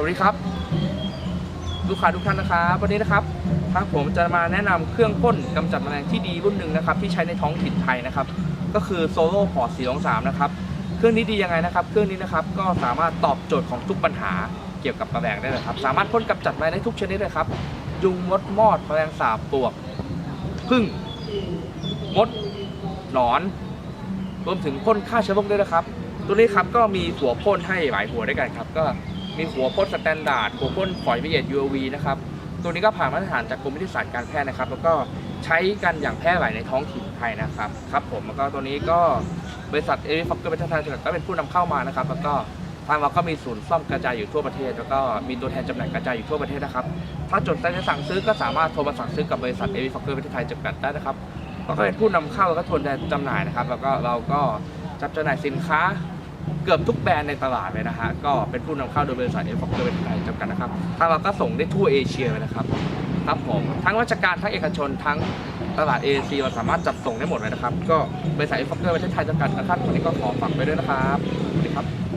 วัสดีครับ ลูกค้าทุกท่านนะครับวันนี้นะครับทางผมจะมาแนะนำเครื่องพ่นกำจัดแมลงที่ดีรุ่นหนึ่งนะครับ ที่ใช้ในท้องถิ่นไทยนะครับ ก็คือโซโล่พอร์ต423นะครับเครื่องนี้ดียังไงนะครับ เครื่องนี้นะครับก็สามารถตอบโจทย์ของทุกปัญหาเกี่ยวกับแมลงได้เลยครับ สามารถพ่นกำจัดแมลงได้ทุกชนิดเลยครับ ยุงมดมอดแมลงสาบปลวกผึ้งมดหนอนรวมถึงพ่นฆ่าเชื้อโรคด้วยนะครับ ตัวนี้ครับก็มีหัวพ่นให้หลายหัวด้วยกันครับ ก็ มีหัวพ่นสแตนดาร์ดหัวพ่นฝอยวิเอต UV นะครับ ตัวนี้ก็ผ่านมาตรฐานจากกรมวิทยาศาสตร์การแพทย์นะครับ แล้วก็ใช้กันอย่างแพร่หลายในท้องถิ่นไทยนะครับ ครับผม แล้วก็ตัวนี้ก็บริษัทเอริฟอกเกอร์ประเทศไทยก็เป็นผู้นำเข้ามานะครับ แล้วก็ทางเราก็มีศูนย์ซ่อมกระจายอยู่ทั่วประเทศ แล้วก็มีตัวแทนจำหน่ายกระจายอยู่ทั่วประเทศนะครับ ถ้าจดใจจะสั่งซื้อก็สามารถโทรมาสั่งซื้อกับบริษัทเอริฟอกเกอร์ประเทศไทยจำกัดได้นะครับเราก็เป็นผู้นำเข้าแล้วก็ทนแทนจำหน่ายนะครับ แล้วก็เราก็จับจำหน่ายสินค้า เกือบทุกแบรนด์ในตลาดเลยนะฮะก็เป็นผู้นำเข้าโดยบริษัทเอฟฟอกเกอร์เป็นไทยจำกัดนะครับทางเราก็ส่งได้ทั่วเอเชียเลยนะครับครับผมทั้งราชการทั้งเอกชนทั้งตลาดเอเชียเราสามารถจัดส่งได้หมดเลยนะครับ ก็บริษัทเอฟฟอกเกอร์ประเทศไทยจำกัดนะครับวันนี้ก็ขอฝากไปด้วยนะครับสวัสดีครับ